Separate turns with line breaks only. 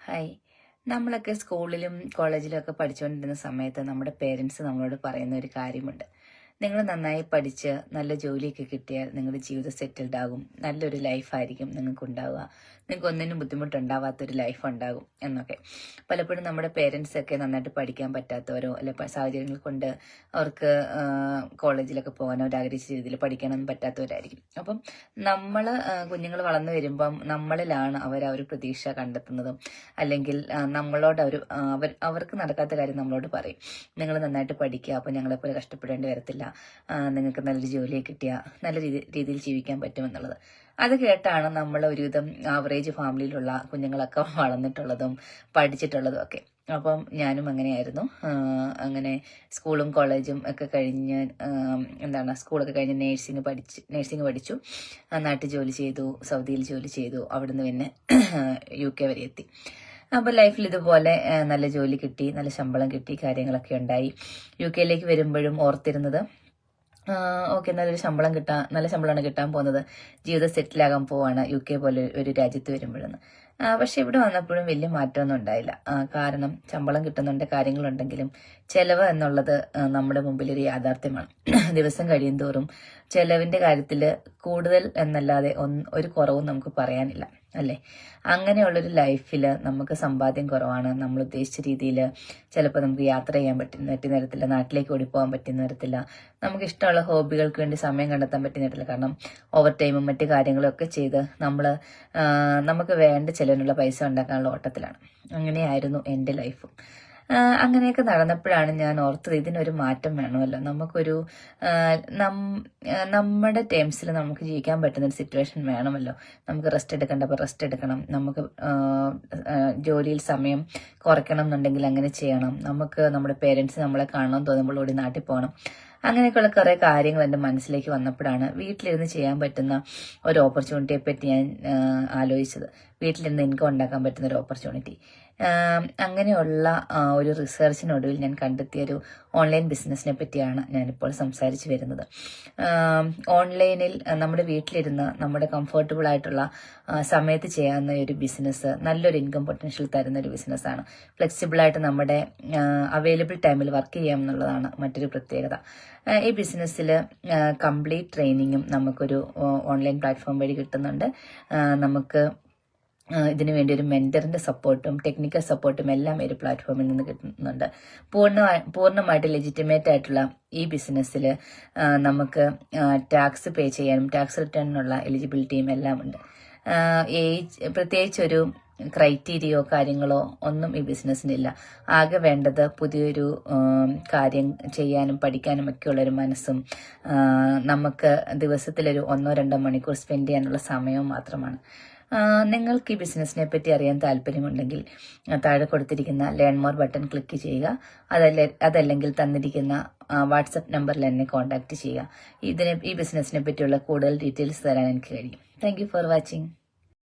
Hi. നമ്മളൊക്കെ സ്കൂളിലും കോളേജിലും ഒക്കെ പഠിച്ചുകൊണ്ടിരുന്ന സമയത്ത് നമ്മുടെ പേരൻസ് നമ്മളോട് പറയുന്ന ഒരു കാര്യമുണ്ട്. നിങ്ങൾ നന്നായി പഠിച്ച് നല്ല ജോലിയൊക്കെ കിട്ടിയാൽ നിങ്ങളുടെ ജീവിതം സെറ്റിൽഡ് ആകും. നല്ലൊരു ലൈഫായിരിക്കും നിങ്ങൾക്ക് ഉണ്ടാവുക നിങ്ങൾക്ക് ഒന്നിനും ബുദ്ധിമുട്ടുണ്ടാവാത്തൊരു ലൈഫ് ഉണ്ടാകും എന്നൊക്കെ. പലപ്പോഴും നമ്മുടെ പേരൻസ് ഒക്കെ നന്നായിട്ട് പഠിക്കാൻ പറ്റാത്തവരോ അല്ലെ സാഹചര്യങ്ങൾ കൊണ്ട് അവർക്ക് കോളേജിലൊക്കെ പോകാനോ ഒരു ആഗ്രഹിച്ച രീതിയിൽ പഠിക്കാനൊന്നും പറ്റാത്തവരായിരിക്കും. അപ്പം നമ്മൾ കുഞ്ഞുങ്ങൾ വളർന്നു വരുമ്പം നമ്മളിലാണ് അവർ ആ ഒരു പ്രതീക്ഷ കണ്ടെത്തുന്നതും അല്ലെങ്കിൽ നമ്മളോട് അവർ അവർ അവർക്ക് നടക്കാത്ത കാര്യം നമ്മളോട് പറയും. നിങ്ങൾ നന്നായിട്ട് പഠിക്കുക അപ്പോൾ ഞങ്ങളെപ്പോലെ കഷ്ടപ്പെടേണ്ടി വരത്തില്ല. നിങ്ങൾക്ക് നല്ലൊരു ജോലി കിട്ടിയ നല്ല രീതിയിൽ ജീവിക്കാൻ പറ്റുമെന്നുള്ളത്. അത് കേട്ടാണ് നമ്മൾ ഒരുവിധം ആവറേജ് ഫാമിലിയിലുള്ള കുഞ്ഞുങ്ങളൊക്കെ വളർന്നിട്ടുള്ളതും പഠിച്ചിട്ടുള്ളതും ഒക്കെ. അപ്പം ഞാനും അങ്ങനെയായിരുന്നു. അങ്ങനെ സ്കൂളും കോളേജും ഒക്കെ കഴിഞ്ഞ് എന്താണ് സ്കൂളൊക്കെ കഴിഞ്ഞ് നേഴ്സിംഗ് പഠിച്ച് നേഴ്സിംഗ് പഠിച്ചു. നാട്ടിൽ ജോലി ചെയ്തു സൗദിയിൽ ജോലി ചെയ്തു. അവിടുന്ന് പിന്നെ യു കെ വരെ എത്തി. അപ്പോൾ ലൈഫിൽ ഇതുപോലെ നല്ല ജോലി കിട്ടി നല്ല ശമ്പളം കിട്ടി കാര്യങ്ങളൊക്കെ ഉണ്ടായി. യു കെയിലേക്ക് വരുമ്പോഴും ഓർത്തിരുന്നത് ഓക്കെ നല്ലൊരു ശമ്പളം കിട്ടാൻ നല്ല ശമ്പളമാണ് കിട്ടാൻ പോകുന്നത്. ജീവിതം സെറ്റിലാകാൻ പോവാണ് യു കെ പോലെ ഒരു രാജ്യത്ത് വരുമ്പോഴെന്ന്. പക്ഷേ ഇവിടെ വന്നപ്പോഴും വലിയ മാറ്റമൊന്നും ഉണ്ടായില്ല. കാരണം ശമ്പളം കിട്ടുന്നുണ്ട് കാര്യങ്ങളുണ്ടെങ്കിലും ചെലവ് എന്നുള്ളത് നമ്മുടെ മുമ്പിൽ ഒരു യാഥാർത്ഥ്യമാണ്. ദിവസം കഴിയും തോറും ചെലവിന്റെ കാര്യത്തിൽ കൂടുതൽ എന്നല്ലാതെ ഒരു കുറവും നമുക്ക് പറയാനില്ല. അല്ലേ? അങ്ങനെയുള്ളൊരു ലൈഫിൽ നമുക്ക് സമ്പാദ്യം കുറവാണ്. നമ്മൾ ഉദ്ദേശിച്ച രീതിയിൽ ചിലപ്പോൾ നമുക്ക് യാത്ര ചെയ്യാൻ പറ്റുന്ന പറ്റുന്ന തരത്തില്ല നാട്ടിലേക്ക് ഓടിപ്പോകാൻ പറ്റുന്ന തരത്തില്ല നമുക്ക് ഇഷ്ടമുള്ള ഹോബികൾക്ക് വേണ്ടി സമയം കണ്ടെത്താൻ പറ്റുന്ന തരത്തില്ല കാരണം ഓവർ ടൈമും മറ്റു കാര്യങ്ങളും ഒക്കെ ചെയ്ത് നമ്മൾ നമുക്ക് വേണ്ട ചിലവിനുള്ള പൈസ ഉണ്ടാക്കാനുള്ള ഓട്ടത്തിലാണ്. അങ്ങനെയായിരുന്നു എന്റെ ലൈഫും. അങ്ങനെയൊക്കെ നടന്നപ്പോഴാണ് ഞാൻ ഓർത്തത് ഇതിനൊരു മാറ്റം വേണമല്ലോ. നമുക്കൊരു നമ്മുടെ ടേംസിൽ നമുക്ക് ജീവിക്കാൻ പറ്റുന്ന ഒരു സിറ്റുവേഷൻ വേണമല്ലോ. നമുക്ക് റെസ്റ്റ് എടുക്കേണ്ടപ്പോൾ റെസ്റ്റ് എടുക്കണം. നമുക്ക് ജോലിയിൽ സമയം കുറയ്ക്കണം എന്നുണ്ടെങ്കിൽ അങ്ങനെ ചെയ്യണം. നമുക്ക് നമ്മുടെ പേരൻസ് നമ്മളെ കാണണം തോന്നുമ്പോൾ ഓടി നാട്ടിൽ പോകണം. അങ്ങനെയൊക്കെയുള്ള കുറേ കാര്യങ്ങൾ എന്റെ മനസ്സിലേക്ക് വന്നപ്പോഴാണ് വീട്ടിലിരുന്ന് ചെയ്യാൻ പറ്റുന്ന ഒരു ഓപ്പർച്യൂണിറ്റിയെ പറ്റി ഞാൻ ആലോചിച്ചത്. വീട്ടിലിരുന്ന് ഇൻകം ഉണ്ടാക്കാൻ പറ്റുന്ന ഒരു ഓപ്പർച്യൂണിറ്റി അങ്ങനെയുള്ള ഒരു റിസർച്ചിനൊടുവിൽ ഞാൻ കണ്ടെത്തിയ ഒരു ഓൺലൈൻ ബിസിനസ്സിനെ പറ്റിയാണ് ഞാനിപ്പോൾ സംസാരിച്ചു വരുന്നത്. ഓൺലൈനിൽ നമ്മുടെ വീട്ടിലിരുന്ന് നമ്മുടെ കംഫർട്ടബിൾ ആയിട്ടുള്ള സമയത്ത് ചെയ്യാവുന്ന ഒരു ബിസിനസ് നല്ലൊരു ഇൻകം പൊട്ടൻഷ്യൽ തരുന്ന ഒരു ബിസിനസ്സാണ് ഫ്ലെക്സിബിൾ ആയിട്ട് നമ്മുടെ അവൈലബിൾ ടൈമിൽ വർക്ക് ചെയ്യാം എന്നുള്ളതാണ് മറ്റൊരു പ്രത്യേകത. ഈ ബിസിനസ്സിൽ കംപ്ലീറ്റ് ട്രെയിനിങ്ങും നമുക്കൊരു ഓൺലൈൻ പ്ലാറ്റ്ഫോം വഴി കിട്ടുന്നുണ്ട്. നമുക്ക് ഇതിനു വേണ്ടി ഒരു മെന്ററിന്റെ സപ്പോർട്ടും ടെക്നിക്കൽ സപ്പോർട്ടും എല്ലാം ഒരു പ്ലാറ്റ്ഫോമിൽ നിന്ന് കിട്ടുന്നുണ്ട്. പൂർണ പൂർണമായിട്ട് ലെജിറ്റിമേറ്റ് ആയിട്ടുള്ള ഈ ബിസിനസ്സിൽ നമുക്ക് ടാക്സ് പേ ചെയ്യാനും ടാക്സ് റിട്ടേണിനുള്ള എലിജിബിലിറ്റിയും എല്ലാം ഉണ്ട്. ഏജ് പ്രത്യേകിച്ച് ഒരു ക്രൈറ്റീരിയോ കാര്യങ്ങളോ ഒന്നും ഈ ബിസിനസ്സിനില്ല ആകെ വേണ്ടത് പുതിയൊരു കാര്യം ചെയ്യാനും പഠിക്കാനും ഒക്കെയുള്ള ഒരു മനസ്സും നമുക്ക് ദിവസത്തിലൊരു ഒന്നോ രണ്ടോ മണിക്കൂർ സ്പെൻഡ് ചെയ്യാനുള്ള സമയവും മാത്രമാണ്. നിങ്ങൾക്ക് ഈ ബിസിനസ്സിനെ പറ്റി അറിയാൻ താല്പര്യമുണ്ടെങ്കിൽ താഴെ കൊടുത്തിരിക്കുന്ന ലേൺ മോർ ബട്ടൺ ക്ലിക്ക് ചെയ്യുക. അതല്ല അതല്ലെങ്കിൽ തന്നിരിക്കുന്ന വാട്സപ്പ് നമ്പറിൽ എന്നെ കോൺടാക്ട് ചെയ്യുക. ഇതിനെ ഈ ബിസിനസ്സിനെ പറ്റിയുള്ള കൂടുതൽ ഡീറ്റെയിൽസ് തരാൻ എനിക്ക് കഴിയും. Thank for watching.